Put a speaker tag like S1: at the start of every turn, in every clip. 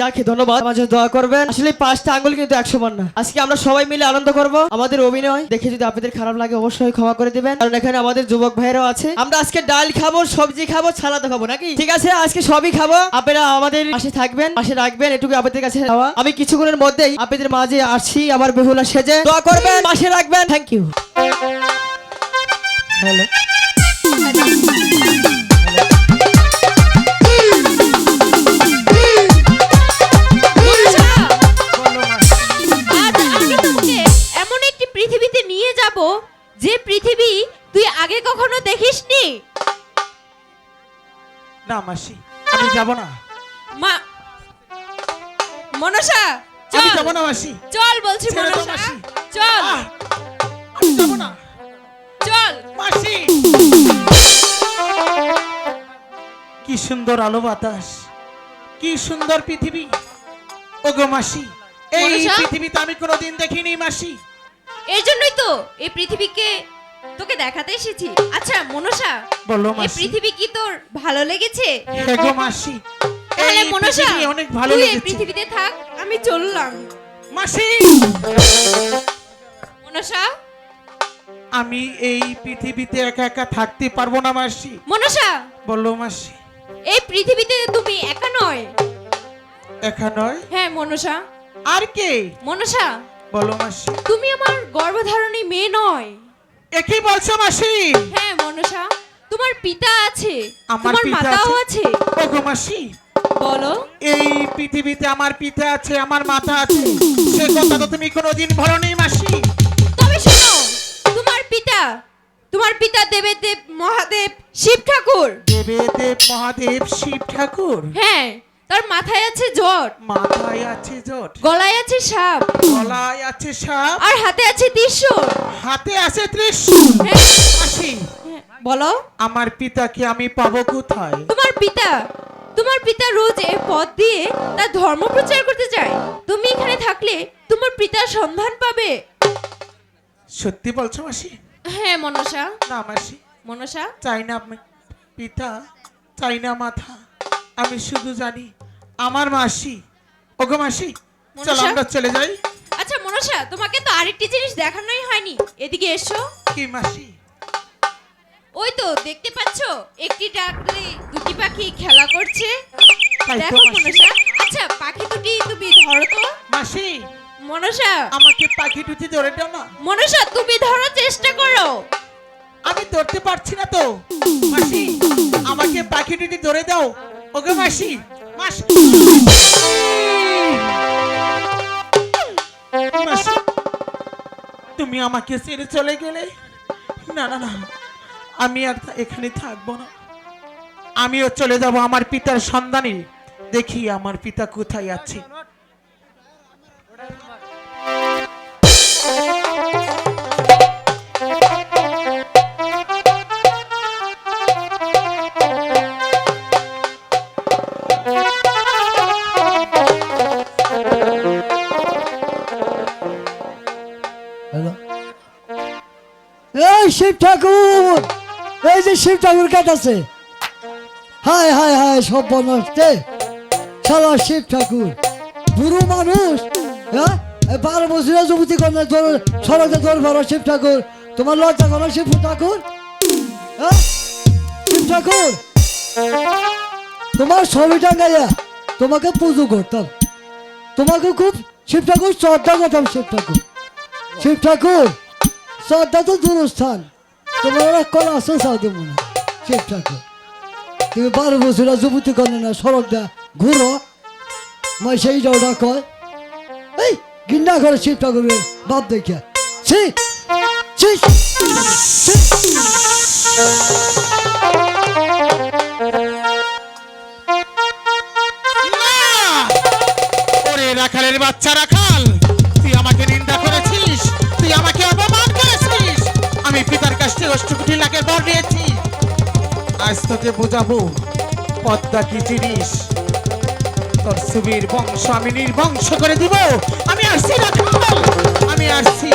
S1: যাকে ধন্যবাদ। আমার জন্য দোয়া করবেন। আসলে পাঁচটা আঙ্গুল কিন্তু একশো মান না। আজকে আমরা সবাই মিলে আনন্দ করব। আমাদের অভিনয় দেখে যদি আপনাদের খারাপ লাগে অবশ্যই ক্ষমা করে দিবেন। কারণ এখানে আমাদের যুবক ভাইরাও আছে। আমরা আজকে ডাল খাব, সবজি খাব ছালাতে খাব, নাকি? ঠিক আছে, আজকে সবই খাব। আপনারা আমাদের পাশে থাকবেন, পাশে রাখবেন, এটুকু আপনাদের কাছে দেওয়া। আমি কিছুক্ষণের মধ্যেই আপনাদের মাঝে আসছি আবার বেহুলা সেজে। দোয়া করবেন, পাশে রাখবেন। থ্যাংক ইউ হ্যালো
S2: যাব
S3: না।
S2: মা মনসা
S3: আমি
S2: চল।
S3: যাব না মাসি।
S2: চল বলছি মনসা চল।
S3: যাব না।
S2: চল।
S3: মাসি। কি সুন্দর আলো বাতাস। কি সুন্দর পৃথিবী। ওগো মাসি এই? পৃথিবীতে আমি কোনোদিন দেখিনি মাসি।
S2: এর জন্যই তো এই পৃথিবীকে তোকে দেখাতে এসেছি। আচ্ছা মনসা
S3: বলো
S2: এই
S3: মাসি।
S2: পৃথিবী কি তোর ভালো লেগেছে?
S3: হে গো মাসি।
S2: তাহলে
S3: এই
S2: মনসা
S3: পৃথিবী অনেক ভালো
S2: তুই এই
S3: লেগেছে।
S2: পৃথিবীতে থাক আমি চললাম।
S3: মাসি!
S2: মনসা?
S3: আমি এই পৃথিবীতে একা একা থাকতে পারব না মাসি।
S2: মনসা!
S3: বলো মাসি।
S2: এই পৃথিবীতে তুমি একা নয়?
S3: একা নয়?
S2: হ্যাঁ মনসা।
S3: আর কে?
S2: মনসা
S3: বলো মাসি।
S2: তুমি আমার গর্ভধারণী মেয়ে নয়।
S3: একই বলছো মাসি?
S2: হ্যাঁ মনসা তোমার পিতা আছে
S3: আমার
S2: তোমার
S3: পিতা
S2: মাতাও
S3: আছে? ওগো মাসি
S2: বলো।
S3: এই পৃথিবীতে আমার পিতা আছে আমার মাথা আছে। সে কথা তো তুমি কোনোদিন ভরনি মাসি।
S2: তবে শোনো তোমার পিতা তোমার পিতা দেবেদেব মহাদেব শিব ঠাকুর।
S3: দেবে দেব মহাদেব শিব ঠাকুর?
S2: হ্যাঁ তার মাথায় আছে জট
S3: মাথায় আছে জট
S2: গলায় আছে সাপ।
S3: গলায় আছে সাপ।
S2: আর হাতে আছে ত্রিশূল।
S3: হাতে আছে ত্রিশূল
S2: হ্যাঁ,
S3: মাসি
S2: হ্যাঁ, বলো।
S3: আমার পিতাকে আমি পাবো কোথায়?
S2: তোমার পিতা তোমার পিতা রোজ এ পথ দিয়ে তার ধর্ম প্রচার করতে যায়। তুমি এখানে থাকলে তোমার পিতার সন্ধান পাবে।
S3: সত্যি বলছো মাসি?
S2: হ্যাঁ মনসা।
S3: না মাসি।
S2: মনসা।
S3: চাই না পিতা চাই না মাথা। আমি শুধু জানি আমার মাসি। ওগো মাসি চলো আমরা চলে যাই।
S2: আচ্ছা মনসা তোমাকে তো আরেকটি জিনিস দেখানোই হয়নি। এদিকে এসো।
S3: কি মাসি?
S2: ওই তো দেখতে পাচ্ছো? একটি ডাকলে দুটি পাখি খেলা করছে। দেখো মনসা। আচ্ছা পাখি দুটি তুমি ধরো তো।
S3: মাসি
S2: মনসা।
S3: আমাকে পাখি টুটি ধরে দাও না।
S2: মনসা তুমি ধরার চেষ্টা করো।
S3: আমি ধরতে পারছি না তো। মাসি আমাকে পাখি টুটি ধরে দাও। ওকে মাসি, তুমি আমাকে ছেড়ে চলে গেলে? না না না। আমি আর এখানে থাকব না। আমিও চলে যাব আমার পিতার সন্ধানে। দেখি আমার পিতা কোথায় আছে।
S4: শিব ঠাকুর। এই যে শিব ঠাকুর কাটাছে হায় হায় হায় সব বনস্তে সারা শিব ঠাকুর। বুড়ো মানুষ হ্যাঁ? বারো বছরের যুবতী কন্যা ধর সড়কে ধর ভালো শিব ঠাকুর। তোমার লজ্জা করো শিব ঠাকুর? হ্যাঁ? শিব ঠাকুর, তোমার ছবি টাঙ্গাইয়া তোমাকে পুজো করতাম। তোমাকে খুব শিব ঠাকুর, শ্রদ্ধা করতাম শিব ঠাকুর। শিব ঠাকুর শ্রদ্ধা তো দূরস্থান তোমার কলা আছে সাউদি মনে শিব তুমি বারো বছর যুবতী কন্যা না, সড়ক দা ঘুরো। মই সেই ওটা কয় এই, গিন্ডা করে শিব ঠাকুরের বাপ দেখে ছি ছি।
S3: না! রাখালের বাচ্চা লাখের বর আজ তোকে বোঝাবো পদ্মা কি জিনিস। তোর সুবীর বংশ আমি নির্বংশ করে দিব। আমি আসছি আমি আসছি।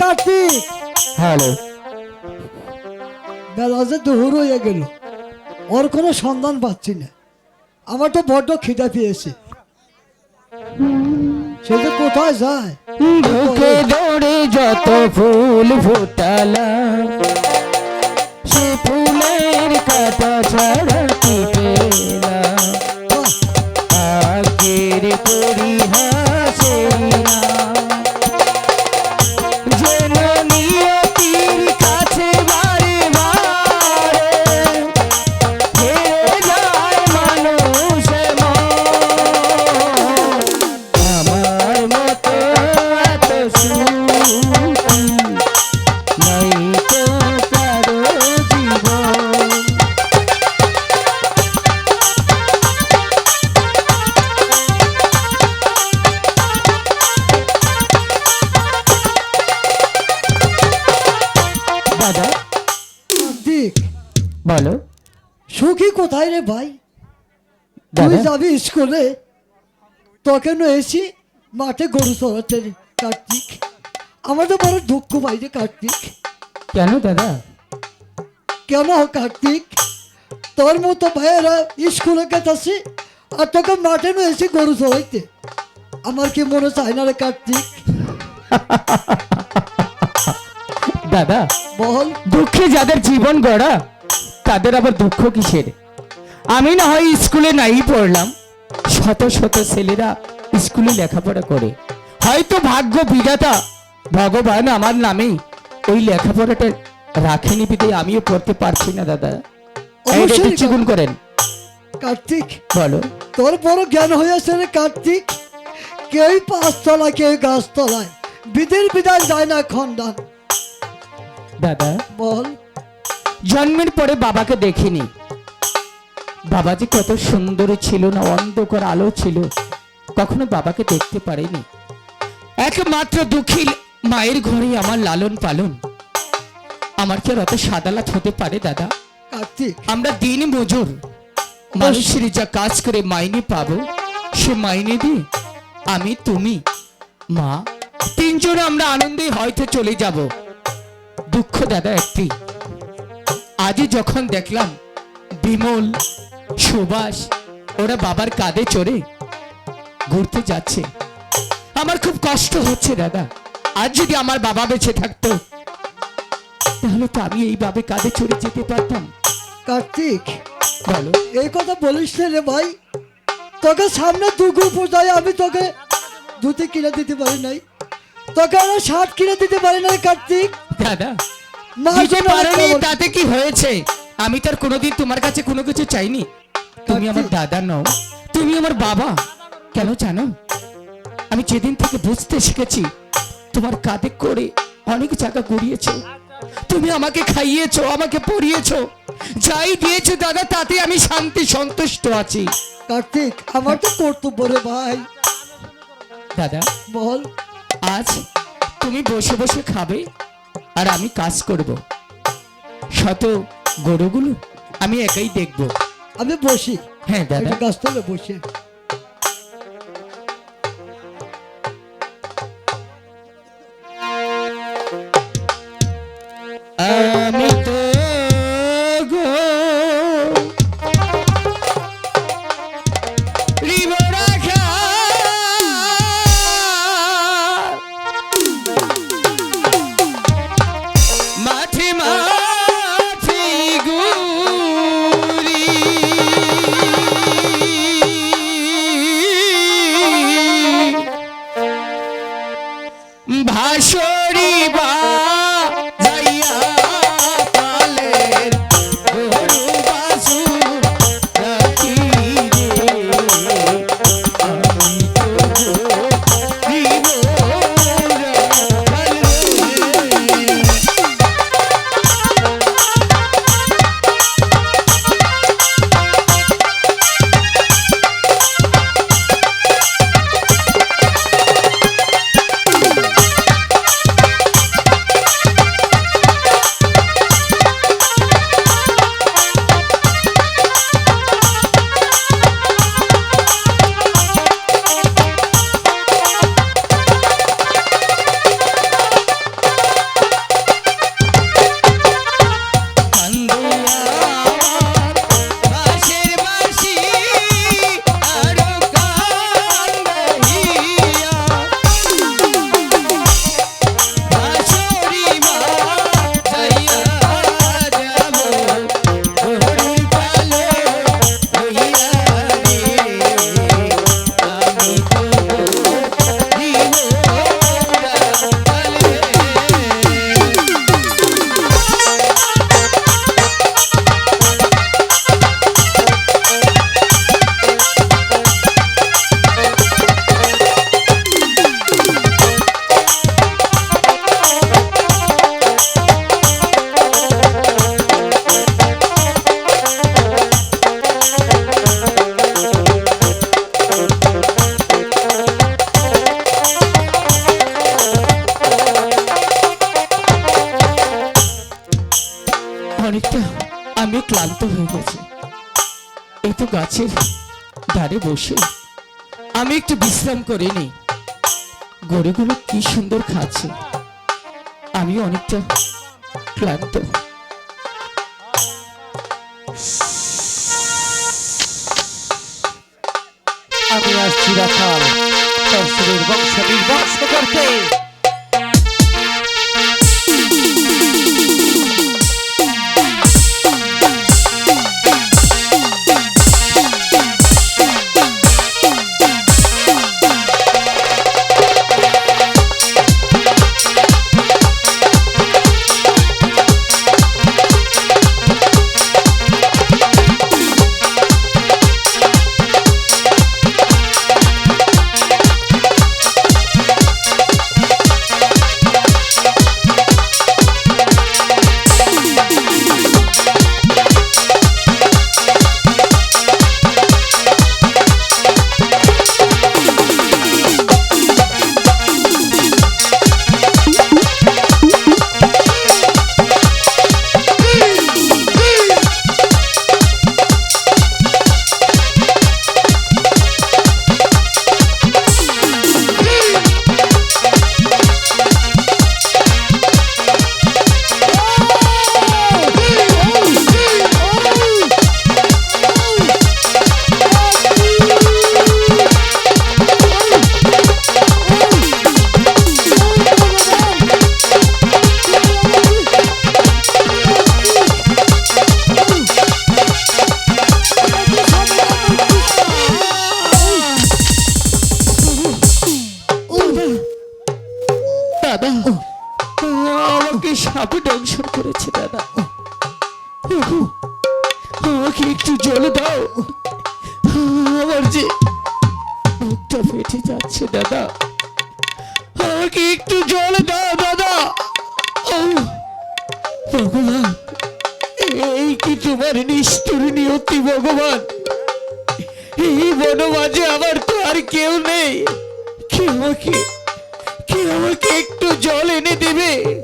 S4: কার্তিক
S5: হ্যালো।
S4: বেলা যে দুহুর হয়ে গেল। ওর কোনো সন্ধান পাচ্ছি না। আমার তো বড্ড খিদা পেয়েছে। সে যে কোথায় যায়?
S5: বুকে দৌড়ে যত ফুল ফোটালাম সে ফুলের কাটা ছাড়া কি পেলাম
S4: যাবি স্কুলে তোকে এসি মাঠে গরু চড়াতে রে, কার্তিক। আমার তো বড় দুঃখ ভাই রে কার্তিক।
S5: কেন দাদা?
S4: কেন কার্তিক? তোর মতো ভাইয়েরা স্কুলে গেতাছি আর তোকে মাঠে নিয়ে এসে গরু চড়াইতে। আমার কি মনে চায় না রে কার্তিক?
S5: দাদা
S4: বল।
S5: দুঃখে যাদের জীবন গড়া তাদের আবার দুঃখ কিসের? আমি না হয় স্কুলে নাই পড়লাম। শত শত ছেলেরা স্কুলে লেখাপড়া করে। হয়তো ভাগ্য বিধাতা ভগবান আমার নামে ওই লেখাপড়াটা রাখেনি বিদে আমিও পড়তে পারছি না দাদা। চিকুন করেন।
S4: কার্তিক
S5: বলো।
S4: তোর বড় জ্ঞান হয়েছে রে কার্তিক। কেউ পাঁচতলায় কেউ গাছতলায়। বিদের বিধান যায় না খন্ডান
S5: দাদা।
S4: বল।
S5: জন্মের পরে বাবাকে দেখিনি। বাবা যে কত সুন্দর ছিল না অন্ধকার আলো ছিল। কখনো বাবাকে দেখতে পারিনি। একমাত্র দুঃখী মায়ের ঘরে আমার লালন পালন। আমার কি আর অত সাদালাত হতে পারে দাদা?
S4: কার্তিক।
S5: আমরা দিন মজুর। মানুষের যা কাজ করে মাইনে পাবো সে মাইনে দিয়ে আমি তুমি মা তিনজন আমরা আনন্দে হয়তো চলে যাব। দুঃখ দাদা একটি। আজই যখন দেখলাম বিমল সুভাষ ওরা বাবার কাঁধে চড়ে ঘুরতে যাচ্ছে। আমার খুব কষ্ট হচ্ছে দাদা। আজ যদি আমার বাবা বেঁচে থাকতো তাহলে তো আমি এইভাবে কাঁধে চড়ে যেতে পারতাম।
S4: কার্তিক
S5: বলো।
S4: এই কথা বলিস না রে ভাই। তোকে সামনে দুর্গু পূজায় আমি তোকে ধুতি কিনে দিতে পারি নাই। তোকে আমরা শার্ট কিনে দিতে পারি নাই কার্তিক।
S5: দাদা দিতে পারোনি তাতে কি হয়েছে? আমি তার কোনোদিন তোমার কাছে কোনো কিছু চাইনি। তুমি আমার দাদা নও তুমি আমার বাবা। কেন জানো? আমি যেদিন থেকে বুঝতে শিখেছি তোমার কাঁধে করে অনেক জায়গা গড়িয়েছো। তুমি আমাকে খাইয়েছো আমাকে পরিয়েছো যাই দিয়েছ দাদা তাতে আমি শান্তি সন্তুষ্ট আছি।
S4: কার্তিক আমার তো কর্তব্য রে ভাই।
S5: দাদা
S4: বল।
S5: আজ তুমি বসে বসে খাবে আর আমি কাজ করব। শত গরুগুলো আমি একাই দেখব।
S4: আমি বসি।
S5: হ্যাঁ দাদা।
S4: গাছতলে বসে।
S5: ক্লান্ত হয়ে গেছি। এই তো গাছের ধারে বসে। আমি একটু বিশ্রাম করে নিই। গরুগুলো কি সুন্দর খাচ্ছে। আমি অনেকটা ক্লান্ত।
S4: আমি আসছি রাখাল। বংশ নির্বংশ করতে।
S5: দংশন করেছে, দাদা। আমাকে একটু জল দাও। আমার যে মুখটা ফেটে যাচ্ছে, দাদা। আমাকে একটু জল দাও, দাদা। ভগবান, এই কি তোমার নিষ্ঠুর নিয়তি, ভগবান? এই বনমাঝে আমার তো আর কেউ নেই। কে আমাকে কে আমাকে একটু জল এনে দেবে?